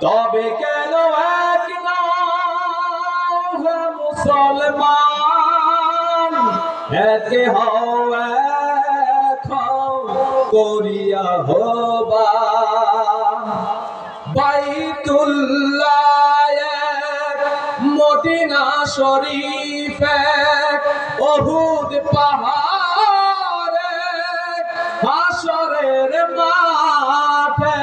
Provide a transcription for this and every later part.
তবে কেন এক মুসলমান? একে হও করিয়া হবা। বাইতুল্লাহ মদিনা শরীফ অহুদ পাহাড় হাসরের মাঠে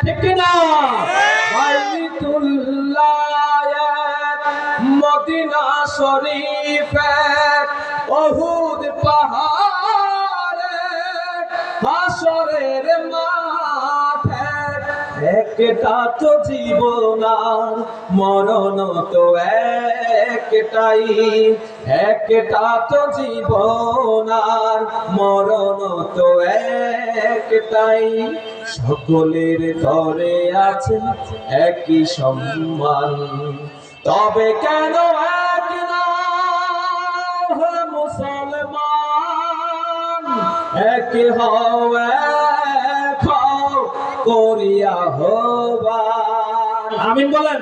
ঠিক না মদিনা শরীফ, অহুদ পাহাড় হাসরের মাঠে। একটা তো জীবন আর মরণ তো একটাই। একটা তো জীবন আর মরণ তো একটাই। সকলের তরে আছে একই সম্মান। তবে কেন এক মুসলমান? এক হও করিয়া হবা আমিন বলেন।